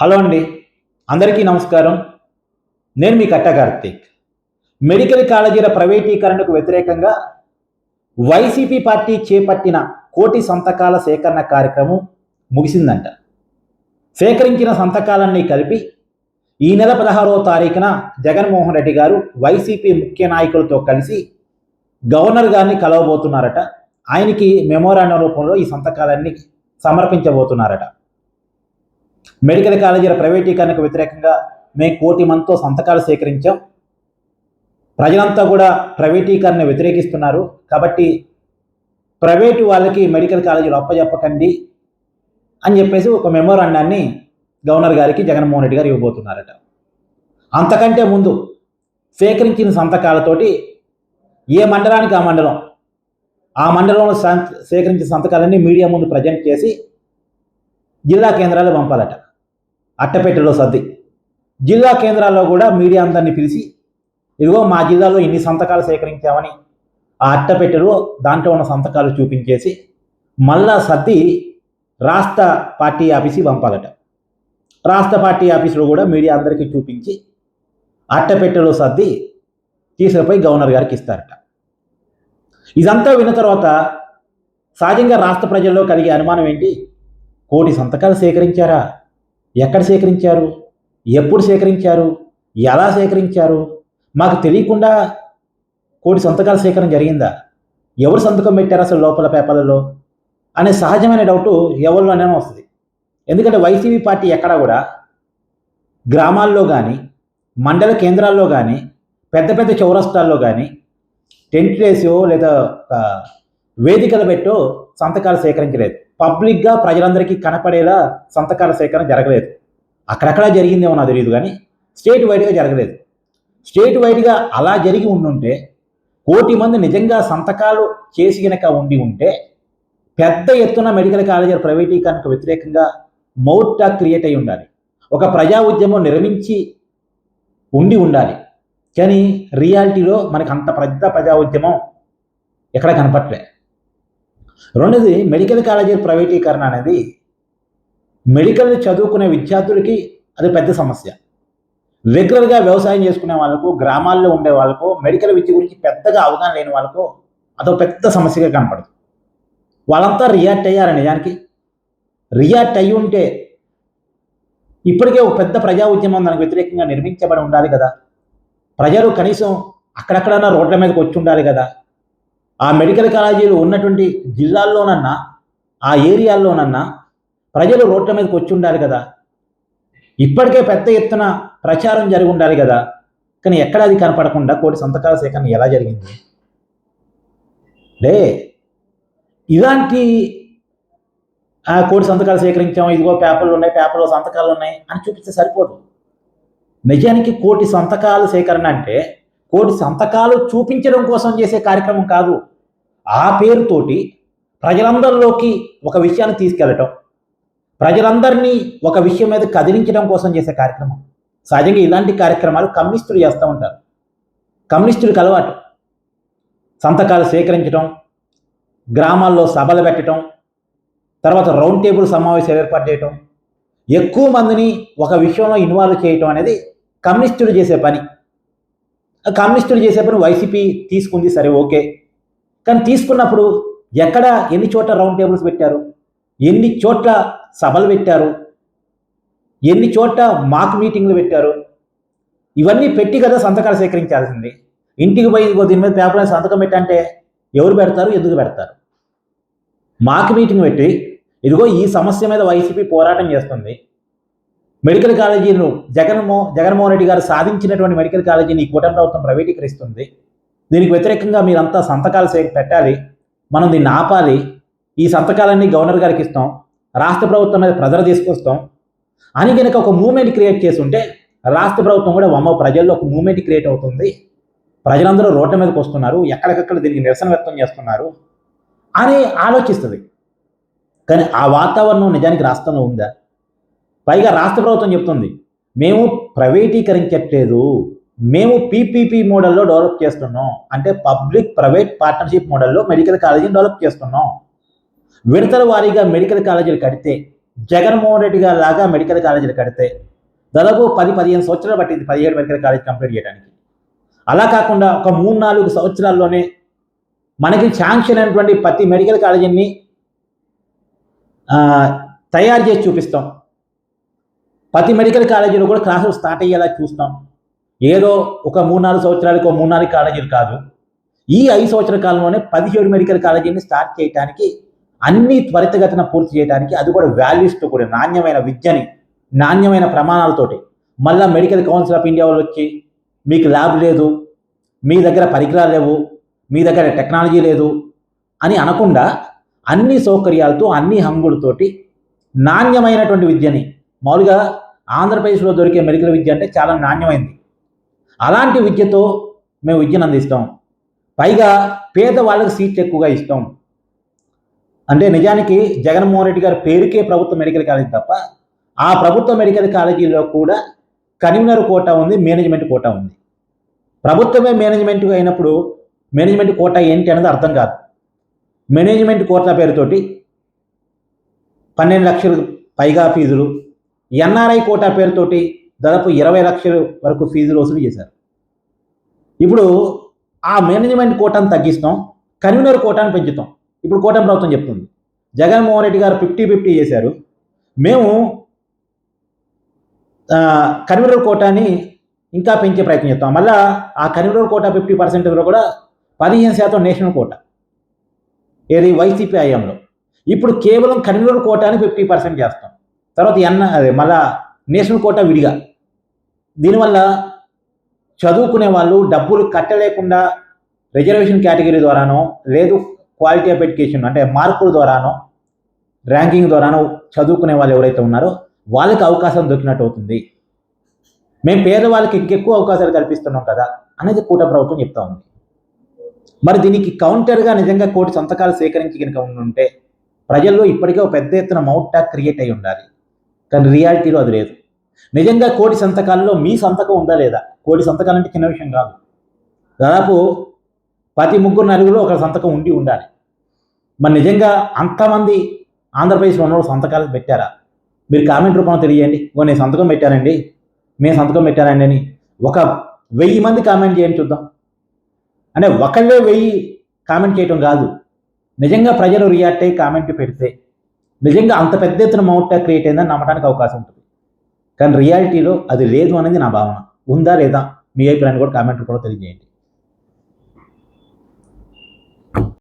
Hello అండి. అందరికీ నమస్కారం. నేను మీ కట్ట కార్తీక్. మెడికల్ కాలేజీల ప్రైవేటీకరణకు వ్యతిరేకంగా వైసీపీ పార్టీ చేపట్టిన కోటి సంతకాల సేకరణ కార్యక్రమం ముగిసిందంట. సేకరించిన సంతకాలన్నీ కలిపి ఈ నెల పదహారవ తారీఖున జగన్మోహన్ రెడ్డి గారు వైసీపీ ముఖ్య నాయకులతో కలిసి గవర్నర్ గారిని కలవబోతున్నారట. ఆయనకి మెమోరాండం రూపంలో ఈ సంతకాలన్నీ సమర్పించబోతున్నారట. మెడికల్ కాలేజీల ప్రైవేటీకరణకు వ్యతిరేకంగా మేము కోటి మందితో సంతకాలు సేకరించాం. ప్రజలంతా కూడా ప్రైవేటీకరణ వ్యతిరేకిస్తున్నారు. కాబట్టి ప్రైవేటు వాళ్ళకి మెడికల్ కాలేజీలు అప్పచెప్పకండి అని చెప్పేసి ఒక మెమోరాండాన్ని గవర్నర్ గారికి జగన్మోహన్ రెడ్డి గారు ఇవ్వబోతున్నారట. అంతకంటే ముందు సేకరించిన సంతకాలతోటి ఏ మండలానికి ఆ మండలం? ఆ మండలంలో సంత- సేకరించిన సంతకాలన్నీ మీడియా ముందు ప్రజెంట్ చేసి జిల్లా కేంద్రాలు పంపాలట. అట్టపెట్టెలో సర్ది. జిల్లా కేంద్రాల్లో కూడా మీడియా అందరినీ పిలిచి ఇదిగో మా జిల్లాలో ఇన్ని సంతకాలు సేకరించామని ఆ అట్టపెట్టెలో దాంట్లో ఉన్న సంతకాలు చూపించేసి మళ్ళా సర్ది రాష్ట్ర పార్టీ ఆఫీస్కి పంపాలట. రాష్ట్ర పార్టీ ఆఫీసులో కూడా మీడియా అందరికీ చూపించి అట్టపెట్టెలో సర్ది తీసుకుపోయి గవర్నర్ గారికి ఇస్తారట. ఇదంతా విన్న తర్వాత సహజంగా రాష్ట్ర ప్రజల్లో కలిగే అనుమానం ఏంటి? కోటి సంతకాలు సేకరించారా? ఎక్కడ సేకరించారు? ఎప్పుడు సేకరించారు? ఎలా సేకరించారు? మాకు తెలియకుండా కోటి సంతకాల సేకరణ జరిగిందా? ఎవరు సంతకం పెట్టారు అసలు లోపల పేపర్లలో? అనే సహజమైన డౌట్ ఎవరిలోనే వస్తుంది. ఎందుకంటే వైసీపీ పార్టీ ఎక్కడా కూడా గ్రామాల్లో కానీ మండల కేంద్రాల్లో కానీ పెద్ద పెద్ద చౌరస్తాల్లో కానీ టెంట్ వేసో లేదా వేదికలు పెట్టో సంతకాలు సేకరించలేదు. పబ్లిక్గా ప్రజలందరికీ కనపడేలా సంతకాల సేకరణ జరగలేదు. అక్కడక్కడ జరిగిందేమో నాకు తెలియదు కానీ స్టేట్ వైడ్గా జరగలేదు. స్టేట్ వైడ్గా అలా జరిగి ఉండుంటే కోటి మంది నిజంగా సంతకాలు చేసి గనక ఉండి ఉంటే పెద్ద ఎత్తున మెడికల్ కాలేజీల ప్రైవేటీకరణకు వ్యతిరేకంగా మౌట్ క్రియేట్ అయి ఉండాలి. ఒక ప్రజా ఉద్యమం నిర్మించి ఉండి ఉండాలి. కానీ రియాలిటీలో మనకు అంత పెద్ద ప్రజా ఉద్యమం ఎక్కడ కనపట్లే రెండోది మెడికల్ కాలేజీ ప్రైవేటీకరణ అనేది మెడికల్ చదువుకునే విద్యార్థులకి అది పెద్ద సమస్య. రెగ్యులర్గా వ్యవసాయం చేసుకునే వాళ్ళకు గ్రామాల్లో ఉండే వాళ్ళకు మెడికల్ విద్య గురించి పెద్దగా అవగాహన లేని వాళ్ళకు అదో పెద్ద సమస్యగా కనపడదు. వాళ్ళంతా రియాక్ట్ అయ్యారు నిజానికి. రియాక్ట్ అయ్యి ఉంటే ఇప్పటికే ఒక పెద్ద ప్రజా ఉద్యమం దానికి వ్యతిరేకంగా నిర్మించబడి ఉండాలి కదా. ప్రజలు కనీసం అక్కడక్కడన్నా రోడ్ల మీదకి వచ్చి ఉండాలి కదా. ఆ మెడికల్ కాలేజీలు ఉన్నటువంటి జిల్లాల్లోనన్నా ఆ ఏరియాల్లోనన్నా ప్రజలు రోడ్ల మీదకి వచ్చి ఉండాలి కదా. ఇప్పటికే పెద్ద ఎత్తున ప్రచారం జరిగి ఉండాలి కదా. కానీ ఎక్కడ అది కనపడకుండా కోటి సంతకాల సేకరణ ఎలా జరిగింది? లే ఇలాంటి ఆ కోటి సంతకాలు సేకరించాము ఇదిగో పేపర్లు ఉన్నాయి పేపర్లో సంతకాలు ఉన్నాయి అని చూపిస్తే సరిపోదు. నిజానికి కోటి సంతకాలు సేకరణ అంటే కోటి సంతకాలు చూపించడం కోసం చేసే కార్యక్రమం కాదు. ఆ పేరుతోటి ప్రజలందరిలోకి ఒక విషయాన్ని తీసుకెళ్ళటం ప్రజలందరినీ ఒక విషయం మీద కదిలించడం కోసం చేసే కార్యక్రమం. సహజంగా ఇలాంటి కార్యక్రమాలు కమ్యూనిస్టులు చేస్తూ ఉంటారు. కమ్యూనిస్టులకు అలవాటు. సంతకాలు సేకరించడం గ్రామాల్లో సభలు పెట్టడం తర్వాత రౌండ్ టేబుల్ సమావేశాలు ఏర్పాటు చేయటం ఎక్కువ మందిని ఒక విషయంలో ఇన్వాల్వ్ చేయటం అనేది కమ్యూనిస్టులు చేసే పని. కమ్యూనిస్టులు చేసే పని వైసీపీ తీసుకుంది సరే ఓకే. కానీ తీసుకున్నప్పుడు ఎక్కడ ఎన్ని చోట్ల రౌండ్ టేబుల్స్ పెట్టారు? ఎన్ని చోట్ల సభలు పెట్టారు? ఎన్ని చోట్ల మాక్ మీటింగ్లు పెట్టారు? ఇవన్నీ పెట్టి కదా సంతకాలు సేకరించాల్సింది. ఇంటికి పోయి దీని మీద పేపర్ సంతకం పెట్టంటే ఎవరు పెడతారు ఎందుకు పెడతారు? మాక్ మీటింగ్ పెట్టి ఇదిగో ఈ సమస్య మీద వైసీపీ పోరాటం చేస్తుంది. మెడికల్ కాలేజీలు జగన్మో జగన్మోహన్ రెడ్డి గారు సాధించినటువంటి మెడికల్ కాలేజీని ఈ కూటమి ప్రభుత్వం ప్రైవేటీకరిస్తుంది. దీనికి వ్యతిరేకంగా మీరంతా సంతకాలు పెట్టాలి. మనం దీన్ని ఆపాలి. ఈ సంతకాలన్నీ గవర్నర్ గారికి ఇస్తాం. రాష్ట్ర ప్రభుత్వం మీద ప్రజలు తీసుకొస్తాం. అని కనుక ఒక మూమెంట్ క్రియేట్ చేసి ఉంటే రాష్ట్ర ప్రభుత్వం కూడా వమ్మ ప్రజల్లో ఒక మూమెంట్ క్రియేట్ అవుతుంది. ప్రజలందరూ రోడ్ల మీదకి వస్తున్నారు. ఎక్కడికక్కడ దీనికి నిరసన వ్యక్తం చేస్తున్నారు అని ఆలోచిస్తుంది. కానీ ఆ వాతావరణం నిజానికి రాష్ట్రంలో ఉందా? పైగా రాష్ట్ర ప్రభుత్వం చెప్తుంది మేము ప్రైవేటీకరించట్లేదు. మేము పీపీపీ మోడల్లో డెవలప్ చేస్తున్నాం. అంటే పబ్లిక్ ప్రైవేట్ పార్ట్నర్షిప్ మోడల్లో మెడికల్ కాలేజీని డెవలప్ చేస్తున్నాం. విడతల వారీగా మెడికల్ కాలేజీలు కడితే జగన్మోహన్ రెడ్డి గారు లాగా మెడికల్ కాలేజీలు కడితే దాదాపు పది పదిహేను సంవత్సరాలు పట్టింది పదిహేడు మెడికల్ కాలేజ్ కంప్లీట్ చేయడానికి. అలా కాకుండా ఒక మూడు నాలుగు సంవత్సరాల్లోనే మనకి శాంక్షన్ అయినటువంటి ప్రతి మెడికల్ కాలేజీని తయారు చేసి చూపిస్తాం. ప్రతి మెడికల్ కాలేజీలో కూడా క్లాసులు స్టార్ట్ అయ్యేలా చూస్తాం. ఏదో ఒక మూడు నాలుగు సంవత్సరాలకు ఒక మూడు నాలుగు కాలేజీలు కాదు. ఈ ఐదు సంవత్సరాల కాలంలోనే పదిహేడు మెడికల్ కాలేజీని స్టార్ట్ చేయడానికి అన్ని త్వరితగతిన పూర్తి చేయడానికి అది కూడా వాల్యూస్తో కూడా నాణ్యమైన విద్యని నాణ్యమైన ప్రమాణాలతోటి. మళ్ళీ మెడికల్ కౌన్సిల్ ఆఫ్ ఇండియా వాళ్ళు వచ్చి మీకు ల్యాబ్ లేదు మీ దగ్గర పరికరాలు లేవు మీ దగ్గర టెక్నాలజీ లేదు అని అనకుండా అన్ని సౌకర్యాలతో అన్ని హంగులతోటి నాణ్యమైనటువంటి విద్యని మామూలుగా ఆంధ్రప్రదేశ్లో దొరికే మెడికల్ విద్య అంటే చాలా నాణ్యమైంది. అలాంటి విద్యతో మేము విద్యను అందిస్తాం. పైగా పేద వాళ్ళకి సీట్లు ఎక్కువగా ఇస్తాం. అంటే నిజానికి జగన్మోహన్ రెడ్డి గారి పేరుకే ప్రభుత్వ మెడికల్ కాలేజీ తప్ప ఆ ప్రభుత్వ మెడికల్ కాలేజీలో కూడా కన్వీనర్ కోటా ఉంది మేనేజ్మెంట్ కోటా ఉంది. ప్రభుత్వమే మేనేజ్మెంట్ అయినప్పుడు మేనేజ్మెంట్ కోటా ఏంటి అనేది అర్థం కాదు. మేనేజ్మెంట్ కోటా పేరుతోటి పన్నెండు లక్షలు పైగా ఫీజులు ఎన్ఆర్ఐ కోటా పేరుతోటి దాదాపు ఇరవై లక్షల వరకు ఫీజులు వసూలు చేశారు. ఇప్పుడు ఆ మేనేజ్మెంట్ కోటాను తగ్గిస్తాం కన్వీనర్ కోటాను పెంచుతాం. ఇప్పుడు కోటం ప్రభుత్వం చెప్తుంది జగన్మోహన్ రెడ్డి గారు ఫిఫ్టీ ఫిఫ్టీ చేశారు. మేము కన్వీనర్ కోటాని ఇంకా పెంచే ప్రయత్నం చేస్తాం. మళ్ళా ఆ కన్వీనర్ కోటా ఫిఫ్టీ పర్సెంట్లో కూడా పదిహేను శాతం నేషనల్ కోటా. ఏది వైసీపీ హయాంలో. ఇప్పుడు కేవలం కన్వీనర్ కోటాని ఫిఫ్టీ పర్సెంట్ చేస్తాం. తర్వాత ఎన్న అదే మళ్ళా నేషనల్ కోట విడిగా. దీనివల్ల చదువుకునే వాళ్ళు డబ్బులు కట్టలేకుండా రిజర్వేషన్ కేటగిరీ ద్వారానో లేదు క్వాలిటీ ఆఫ్ ఎడ్యుకేషన్ అంటే మార్కుల ద్వారానో ర్యాంకింగ్ ద్వారానో చదువుకునే వాళ్ళు ఎవరైతే ఉన్నారో వాళ్ళకి అవకాశం దొరికినట్టు అవుతుంది. మేము పేదవాళ్ళకి ఇంకెక్కువ అవకాశాలు కల్పిస్తున్నాం కదా అనేది కూట ప్రభుత్వం చెప్తా ఉంది. మరి దీనికి కౌంటర్గా నిజంగా కోటి సంతకాలు సేకరించి కనుక ఉంటే ప్రజల్లో ఇప్పటికే ఒక పెద్ద ఎత్తున మౌట్ టాక్ క్రియేట్ అయి ఉండాలి. కానీ రియాలిటీలో అది లేదు. నిజంగా కోటి సంతకాల్లో మీ సంతకం ఉందా లేదా? కోటి సంతకాలు అంటే చిన్న విషయం కాదు. దాదాపు ప్రతి ముగ్గురు నలుగురు ఒక సంతకం ఉండి ఉండాలి. మరి నిజంగా అంతమంది ఆంధ్రప్రదేశ్లో ఉన్న వాళ్ళు సంతకాలు పెట్టారా? మీరు కామెంట్ రూపంలో తెలియండి ఓ నేను సంతకం పెట్టానండి. మేము సంతకం పెట్టానండి అని ఒక వెయ్యి మంది కామెంట్ చేయండి చూద్దాం. అంటే ఒకళ్ళే వెయ్యి కామెంట్ చేయటం కాదు. నిజంగా ప్రజలు రియాక్ట్ అయ్యి కామెంట్ పెడితే నిజంగా అంత పెద్ద ఎత్తున మౌంట్ క్రియేట్ అయిందని నమ్మడానికి అవకాశం ఉంటుంది. కానీ రియాలిటీలో అది లేదు అనేది నా భావన. ఉందా లేదా? మీ అభిప్రాయాన్ని కూడా కామెంట్ కూడా తెలియజేయండి.